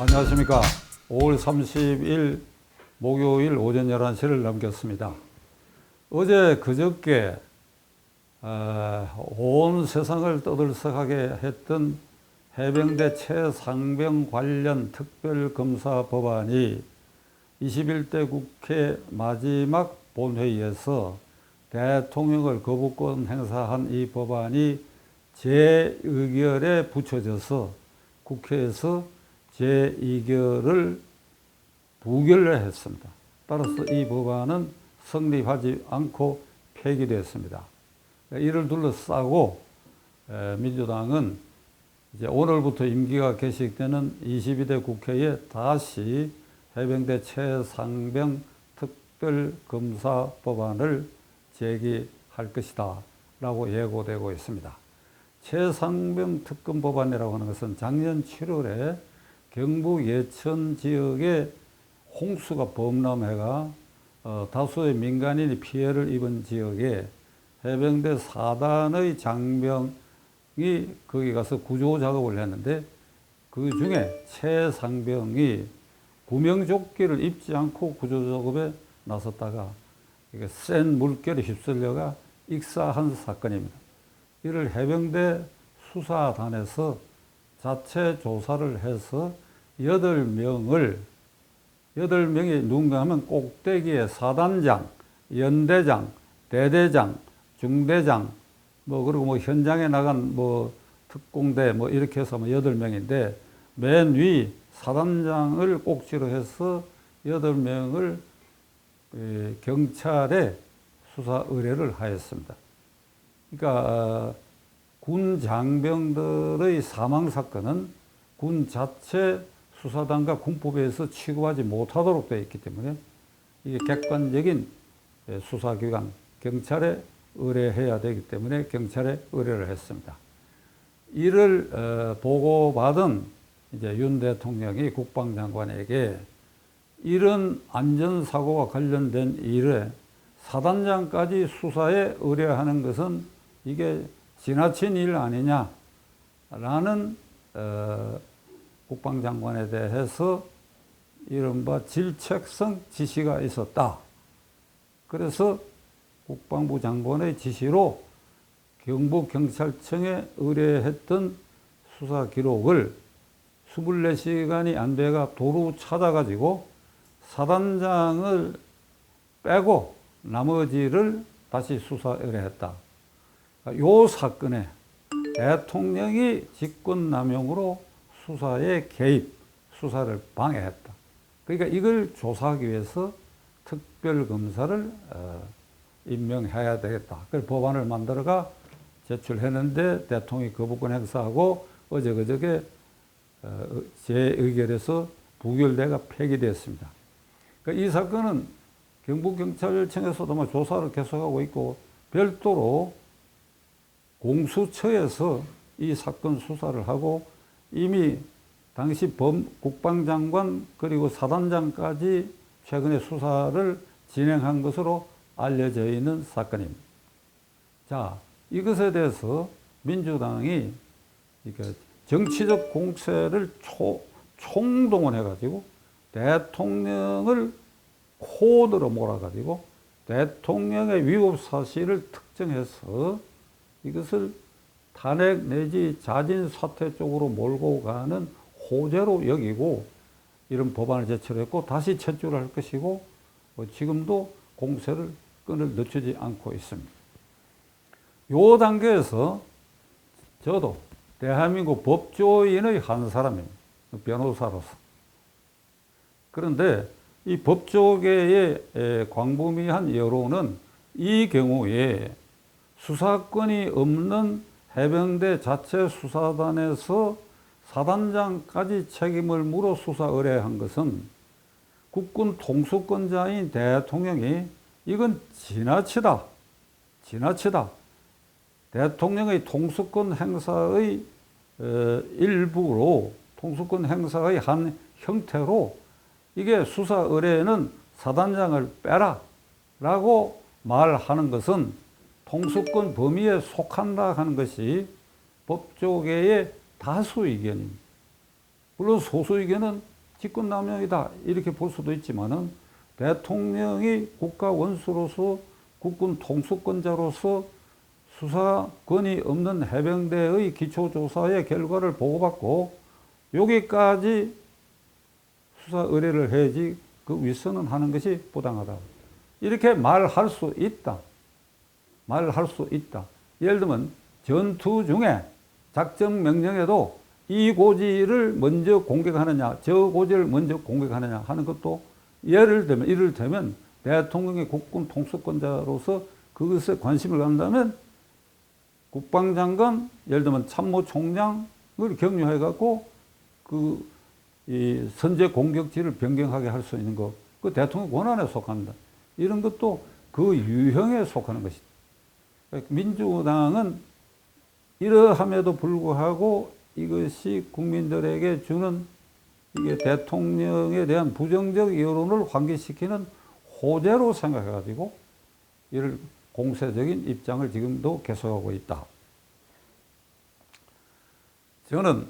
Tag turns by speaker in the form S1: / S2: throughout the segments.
S1: 안녕하십니까. 5월 30일 목요일 오전 11시를 넘겼습니다. 어제 그저께 어, 온 세상을 떠들썩하게 했던 해병대 최상병 관련 특별검사 법안이 21대 국회 마지막 본회의에서 대통령을 거부권 행사한 이 법안이 제2결에 붙여져서 국회에서 제2결을 부결을 했습니다. 따라서 이 법안은 성립하지 않고 폐기되었습니다. 이를 둘러싸고 에, 민주당은 이제 오늘부터 임기가 개시되는 22대 국회에 다시 해병대 최상병 특별검사 법안을 제기할 것이다 라고 예고되고 있습니다. 최상병 특검 법안이라고 하는 것은 작년 7월에 경북 예천 지역에 홍수가 범람해가 어, 다수의 민간인이 피해를 입은 지역에 해병대 4단의 장병이 거기 가서 구조 작업을 했는데 그 중에 최상병이 구명조끼를 입지 않고 구조 작업에 나섰다가 이게 센 물결에 휩쓸려가 익사한 사건입니다. 이를 해병대 수사단에서 자체 조사를 해서 여덟 명을 여덟 명이 누군가 하면 꼭대기에 사단장, 연대장, 대대장, 중대장, 뭐 그리고 뭐 현장에 나간 뭐 특공대 뭐 이렇게 해서 뭐 여덟 명인데 맨 위 사단장을 꼭지로 해서 여덟 명을 에, 경찰에 수사 의뢰를 하였습니다. 그러니까 어, 군 장병들의 사망 사건은 군 자체 수사단과 군법에서 취급하지 못하도록 되어 있기 때문에 이게 객관적인 예, 수사기관 경찰에 의뢰해야 되기 때문에 경찰에 의뢰를 했습니다. 이를 어, 보고받은 이제 윤 대통령이 국방장관에게 이런 안전사고와 관련된 일에 사단장까지 수사에 의뢰하는 것은 이게 지나친 일 아니냐라는 어, 국방장관에 대해서 이른바 질책성 지시가 있었다. 그래서 국방부 장관의 지시로 경북경찰청에 의뢰했던 수사 기록을 24시간이 안 돼가 도로 찾아가지고 사단장을 빼고 나머지를 다시 수사 의뢰했다. 요 사건에 대통령이 직권남용으로 수사에 개입, 수사를 방해했다. 그러니까 이걸 조사하기 위해서 특별검사를 어, 임명해야 되겠다. 그래서 법안을 만들어가 제출했는데 대통령이 거부권 행사하고 어제 그저께 어, 재의결에서 부결돼가 폐기되었습니다. 그러니까 이 사건은 경북경찰청에서도 뭐 조사를 계속하고 있고 별도로 공수처에서 이 사건 수사를 하고 이미 당시 범 국방장관 그리고 사단장까지 최근에 수사를 진행한 것으로 알려져 있는 사건입니다. 자, 이것에 대해서 민주당이 정치적 공세를 초, 총동원해가지고 대통령을 코드로 몰아가지고 대통령의 위법 사실을 특정해서 이것을 탄핵 내지 자진 사퇴 쪽으로 몰고 가는 호재로 여기고 이런 법안을 제출했고 다시 채출할 것이고 뭐 지금도 공세를 끈을 늦추지 않고 있습니다. 요 단계에서 저도 대한민국 법조인의 한 사람입니다. 변호사로서. 그런데 이 법조계의 광범위한 여론은 이 경우에 수사권이 없는 해병대 자체 수사단에서 사단장까지 책임을 물어 수사 의뢰한 것은 국군 통수권자인 대통령이 이건 지나치다. 지나치다. 대통령의 통수권 행사의 어, 일부로 통수권 행사의 한 형태로 이게 수사 의뢰에는 사단장을 빼라 라고 말하는 것은 통수권 범위에 속한다 하는 것이 법조계의 다수 의견입니다. 물론 소수 의견은 직권남용이다 이렇게 볼 수도 있지만은 대통령이 국가 원수로서 국군 통수권자로서 수사권이 없는 해병대의 기초조사의 결과를 보고받고 여기까지 수사 의뢰를 해야지 그 윗선은 하는 것이 부당하다. 이렇게 말할 수 있다. 말할 수 있다. 예를 들면 전투 중에 작전 명령에도 이 고지를 먼저 공격하느냐, 저 고지를 먼저 공격하느냐 하는 것도 예를 들면, 이를 들면 대통령이 국군 통수권자로서 그것에 관심을 갖는다면 국방장관, 예를 들면 참모총장을 격려해갖고 그, 이 선제 공격지를 변경하게 할 수 있는 거, 그 대통령 권한에 속합니다. 이런 것도 그 유형에 속하는 것이다. 민주당은 이러함에도 불구하고 이것이 국민들에게 주는 이게 대통령에 대한 부정적 여론을 환기시키는 호재로 생각해가지고 이를 공세적인 입장을 지금도 계속하고 있다. 저는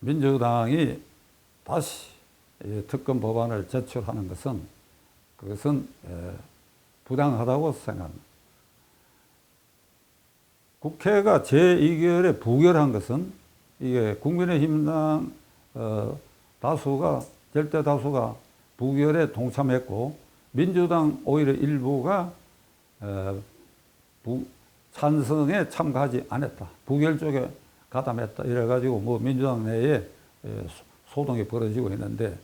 S1: 민주당이 다시 이 특검 법안을 제출하는 것은 그것은 에, 부당하다고 생각합니다. 국회가 제2결에 부결한 것은 이게 국민의힘당 어, 다수가 절대 다수가 부결에 동참했고 민주당 오히려 일부가 어, 부, 찬성에 참가하지 않았다. 부결 쪽에 가담했다. 이래가지고 뭐 민주당 내에 에, 소동이 벌어지고 있는데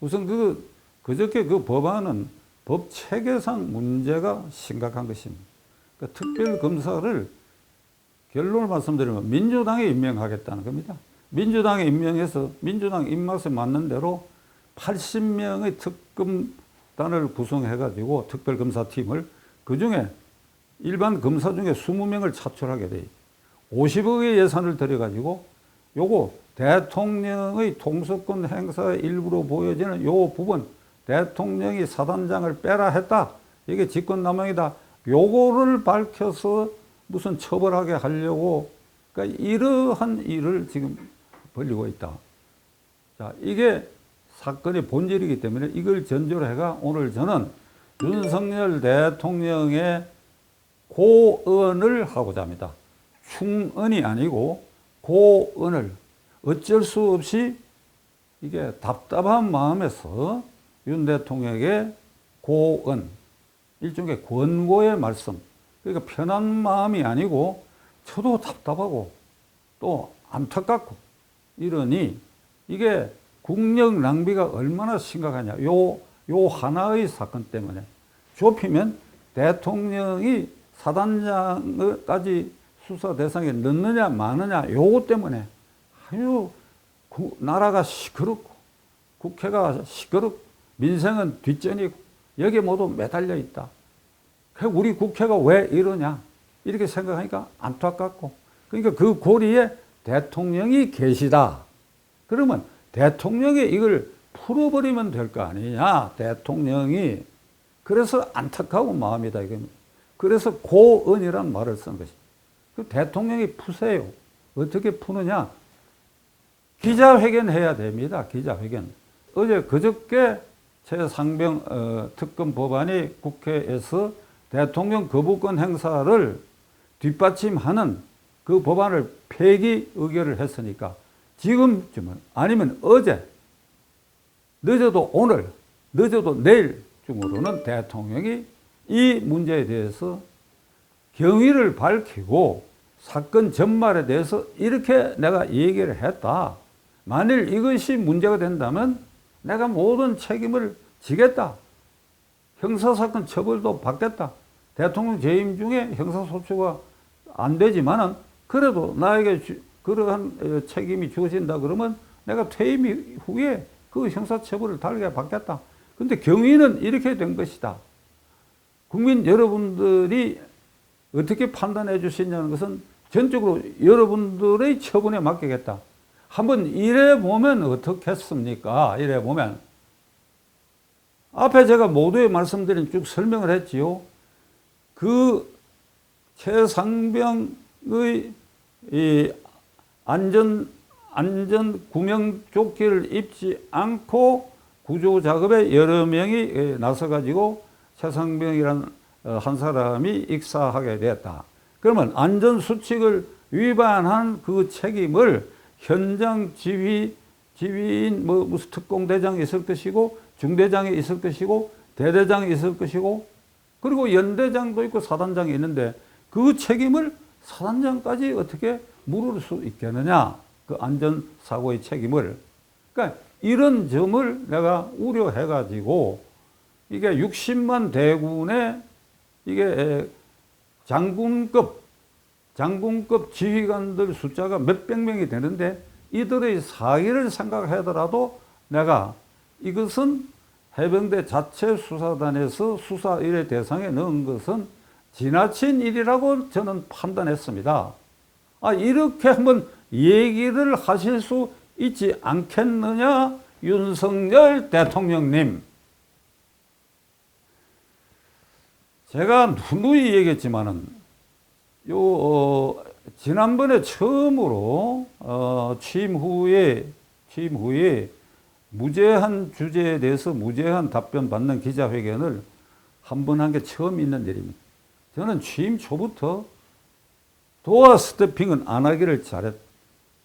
S1: 우선 그 그저께 그 법안은 법 체계상 문제가 심각한 것입니다. 그 특별 검사를 결론을 말씀드리면 민주당에 임명하겠다는 겁니다. 민주당에 임명해서 민주당 입맛에 맞는 대로 80명의 특검단을 구성해가지고 특별검사팀을 그 중에 일반 검사 중에 20명을 차출하게 돼. 50억의 예산을 들여가지고 요거 대통령의 통수권 행사의 일부로 보여지는 요 부분 대통령이 사단장을 빼라 했다. 이게 직권남용이다. 요거를 밝혀서 무슨 처벌하게 하려고 그러니까 이러한 일을 지금 벌리고 있다. 자, 이게 사건의 본질이기 때문에 이걸 전제로 해가 오늘 저는 윤석열 대통령의 고언을 하고자 합니다. 충언이 아니고 고언을 어쩔 수 없이 이게 답답한 마음에서 윤 대통령에게 고언, 일종의 권고의 말씀, 그러니까 편한 마음이 아니고 저도 답답하고 또 안타깝고 이러니 이게 국력 낭비가 얼마나 심각하냐. 요, 요 하나의 사건 때문에 좁히면 대통령이 사단장까지 수사 대상에 넣느냐 마느냐 요거 때문에 아유 나라가 시끄럽고 국회가 시끄럽고 민생은 뒷전이고 여기에 모두 매달려 있다. 그 우리 국회가 왜 이러냐 이렇게 생각하니까 안타깝고 그러니까 그 고리에 대통령이 계시다. 그러면 대통령이 이걸 풀어버리면 될 거 아니냐 대통령이 그래서 안타까운 마음이다 이겁니다. 그래서 고언이란 말을 쓴 것이. 그 대통령이 푸세요. 어떻게 푸느냐? 기자회견 해야 됩니다. 기자회견. 어제 그저께 최상병 어, 특검 법안이 국회에서 대통령 거부권 행사를 뒷받침하는 그 법안을 폐기 의결을 했으니까 지금쯤은 아니면 어제 늦어도 오늘 늦어도 내일 중으로는 대통령이 이 문제에 대해서 경위를 밝히고 사건 전말에 대해서 이렇게 내가 얘기를 했다. 만일 이것이 문제가 된다면 내가 모든 책임을 지겠다. 형사사건 처벌도 받겠다. 대통령 재임 중에 형사소추가 안 되지만은 그래도 나에게 주, 그러한 어, 책임이 주어진다 그러면 내가 퇴임 후에 그 형사처벌을 달게 받겠다. 근데 경위는 이렇게 된 것이다. 국민 여러분들이 어떻게 판단해 주시냐는 것은 전적으로 여러분들의 처분에 맡기겠다. 한번 이래 보면 어떻겠습니까? 이래 보면. 앞에 제가 모두에 말씀드린 쭉 설명을 했지요. 그 최상병의 이 안전 안전 구명 조끼를 입지 않고 구조 작업에 여러 명이 에, 나서 가지고 최상병이라는 어, 한 사람이 익사하게 됐다. 그러면 안전 수칙을 위반한 그 책임을 현장 지휘 지휘인 뭐 무슨 특공대장이 있을 것이고 중대장이 있을 것이고 대대장이 있을 것이고 그리고 연대장도 있고 사단장이 있는데 그 책임을 사단장까지 어떻게 물을 수 있겠느냐? 그 안전사고의 책임을. 그러니까 이런 점을 내가 우려해 가지고 이게 60만 대군의 이게 장군급 장군급 지휘관들 숫자가 몇백 명이 되는데 이들의 사기를 생각하더라도 내가 이것은 해병대 자체 수사단에서 수사 일의 대상에 넣은 것은 지나친 일이라고 저는 판단했습니다. 아, 이렇게 한번 얘기를 하실 수 있지 않겠느냐, 윤석열 대통령님. 제가 누누이 얘기했지만은, 요, 어, 지난번에 처음으로, 어, 취임 후에, 취임 후에 무제한 주제에 대해서 무제한 답변 받는 기자회견을 한 번 한 게 처음 있는 일입니다. 저는 취임 초부터 도어 스태핑은 안 하기를 잘했.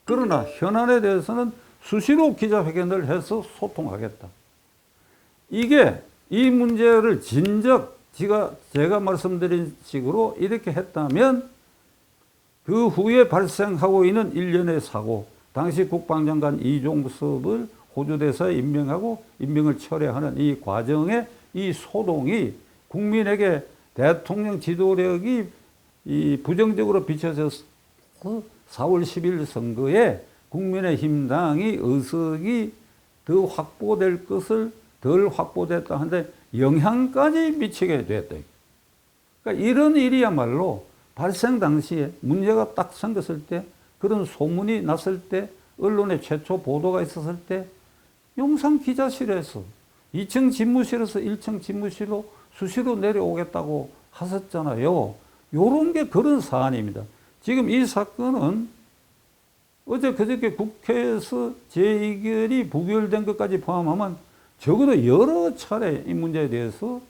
S1: 그러나 현안에 대해서는 수시로 기자회견을 해서 소통하겠다. 이게 이 문제를 진작 제가, 제가 말씀드린 식으로 이렇게 했다면 그 후에 발생하고 있는 일련의 사고, 당시 국방장관 이종섭을 호주대사에 임명하고 임명을 철회하는 이 과정의 이 소동이 국민에게 대통령 지도력이 이 부정적으로 비춰져서 4월 10일 선거에 국민의 힘당이 의석이 더 확보될 것을 덜 확보됐다 하는데 영향까지 미치게 됐다. 그러니까 이런 일이야말로 발생 당시에 문제가 딱 생겼을 때 그런 소문이 났을 때 언론에 최초 보도가 있었을 때 용산 기자실에서 2층 집무실에서 1층 집무실로 수시로 내려오겠다고 하셨잖아요. 요런 게 그런 사안입니다. 지금 이 사건은 어제 그저께 국회에서 재의결이 부결된 것까지 포함하면 적어도 여러 차례 이 문제에 대해서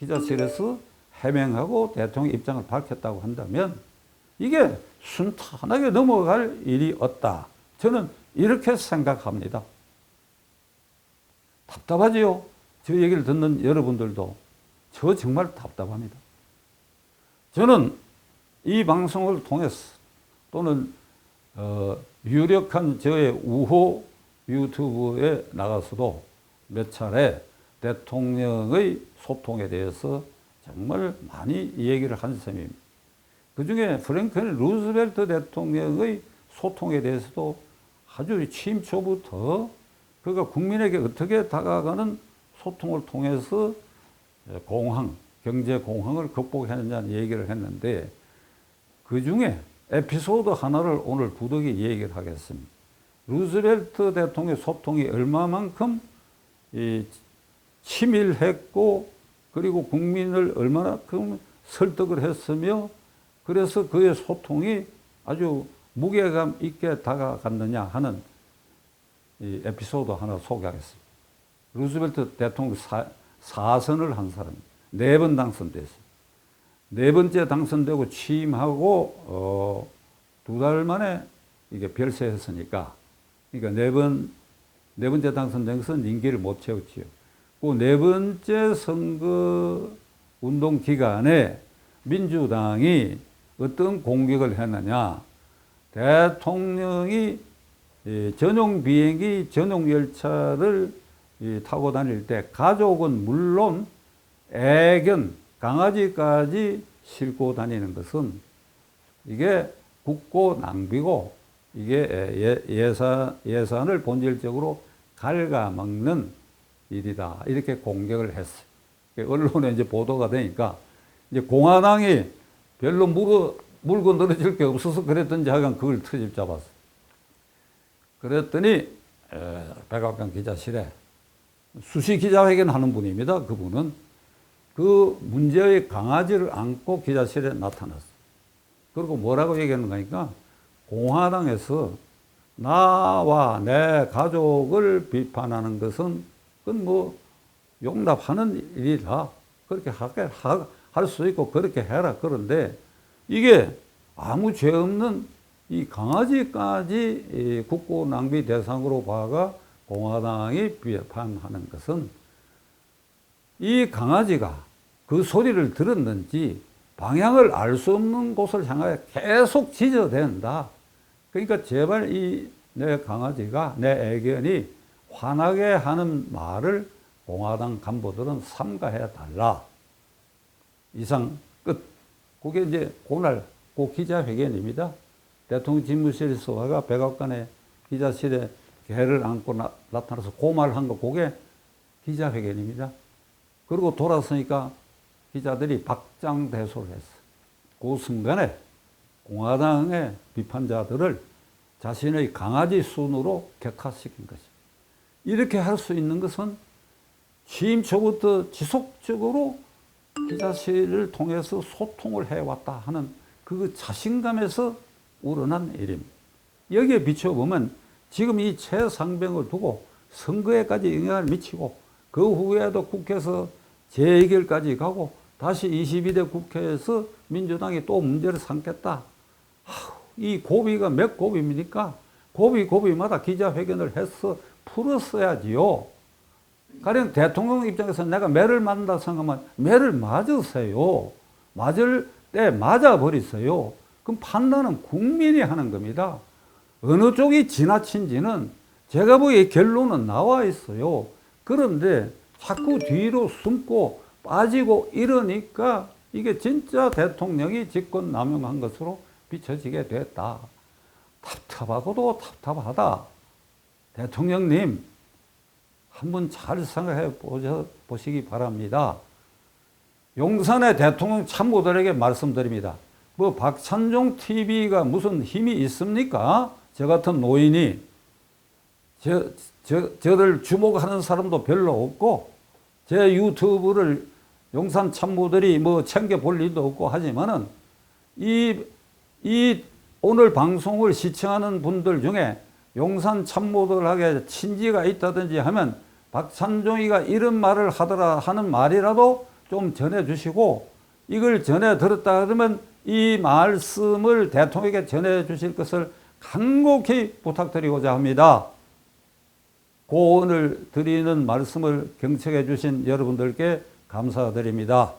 S1: 기자실에서 해명하고 대통령 입장을 밝혔다고 한다면 이게 순탄하게 넘어갈 일이 없다. 저는 이렇게 생각합니다. 답답하지요? 저 얘기를 듣는 여러분들도 저 정말 답답합니다. 저는 이 방송을 통해서 또는 어, 유력한 저의 우호 유튜브에 나가서도 몇 차례 대통령의 소통에 대해서 정말 많이 얘기를 한 셈입니다. 그 중에 프랭클린 루즈벨트 대통령의 소통에 대해서도 아주 취임 초부터 그가 국민에게 어떻게 다가가는 소통을 통해서 공황, 경제 공황을 극복했느냐는 얘기를 했는데 그 중에 에피소드 하나를 오늘 부득이 얘기를 하겠습니다. 루즈벨트 대통령의 소통이 얼마만큼 치밀했고 그리고 국민을 얼마나큼 설득을 했으며 그래서 그의 소통이 아주 무게감 있게 다가갔느냐 하는 이 에피소드 하나 소개하겠습니다. 루즈벨트 대통령 사, 사선을 한 사람, 네번 당선됐어요. 네 번째 당선되고 취임하고, 어, 두 달 만에 이게 별세했으니까, 그러니까 네 번, 네 번째 당선된 것은 임기를 못 채웠지요. 그 네 번째 선거 운동 기간에 민주당이 어떤 공격을 했느냐. 대통령이 전용 비행기, 전용 열차를 타고 다닐 때 가족은 물론 애견, 강아지까지 싣고 다니는 것은 이게 국고 낭비고 이게 예산, 예산을 본질적으로 갉아먹는 일이다. 이렇게 공격을 했어요. 언론에 이제 보도가 되니까 이제 공화당이 별로 물어, 물고 늘어질 게 없어서 그랬던지 하여간 그걸 트집 잡았어. 그랬더니 백악관 기자실에 수시 기자회견 하는 분입니다. 그분은 그 문제의 강아지를 안고 기자실에 나타났어. 그리고 뭐라고 얘기하는 거니까 공화당에서 나와 내 가족을 비판하는 것은 그건 뭐 용납하는 일이다. 그렇게 할 수 있고 그렇게 해라. 그런데 이게 아무 죄 없는 이 강아지까지 이 국고 낭비 대상으로 봐가 공화당이 비판하는 것은 이 강아지가 그 소리를 들었는지 방향을 알 수 없는 곳을 향하여 계속 짖어댄다. 그러니까 제발 이 내 강아지가 내 애견이 화나게 하는 말을 공화당 간부들은 삼가해 달라. 이상 끝. 그게 이제 그날 그 기자회견입니다. 대통령 집무실에서 와가 백악관의 기자실에 개를 안고 나, 타나서 고말한 거 그게 기자회견입니다. 그리고 돌아서니까 기자들이 박장대소를 했어. 그 순간에 공화당의 비판자들을 자신의 강아지 순으로 격화시킨 것이. 이렇게 할 수 있는 것은 취임 초부터 지속적으로 기자실을 통해서 소통을 해왔다 하는 그 자신감에서 우러난 일입니다. 여기에 비춰보면 지금 이 최상병을 두고 선거에까지 영향을 미치고 그 후에도 국회에서 재해결까지 가고 다시 22대 국회에서 민주당이 또 문제를 삼겠다. 이 고비가 몇 고비입니까? 고비 고비마다 기자회견을 해서 풀었어야지요. 가령 대통령 입장에서 내가 매를 맞는다 생각하면 매를 맞으세요. 맞을 때 맞아버리세요. 그럼 판단은 국민이 하는 겁니다. 어느 쪽이 지나친지는 제가 보기에 결론은 나와 있어요. 그런데 자꾸 뒤로 숨고 빠지고 이러니까 이게 진짜 대통령이 직권 남용한 것으로 비춰지게 됐다. 답답하고도 답답하다. 대통령님, 한번 잘 생각해 보시기 바랍니다. 용산의 대통령 참모들에게 말씀드립니다. 뭐 박찬종 TV가 무슨 힘이 있습니까? 저 같은 노인이 저, 저, 저들 주목하는 사람도 별로 없고 제 유튜브를 용산 참모들이 뭐 챙겨 볼 일도 없고 하지만은 이, 이 오늘 방송을 시청하는 분들 중에 용산 참모들에게 친지가 있다든지 하면 박찬종이가 이런 말을 하더라 하는 말이라도 좀 전해 주시고 이걸 전해 들었다 그러면 이 말씀을 대통령에게 전해 주실 것을 간곡히 부탁드리고자 합니다. 고 오늘 드리는 말씀을 경청해 주신 여러분들께 감사드립니다.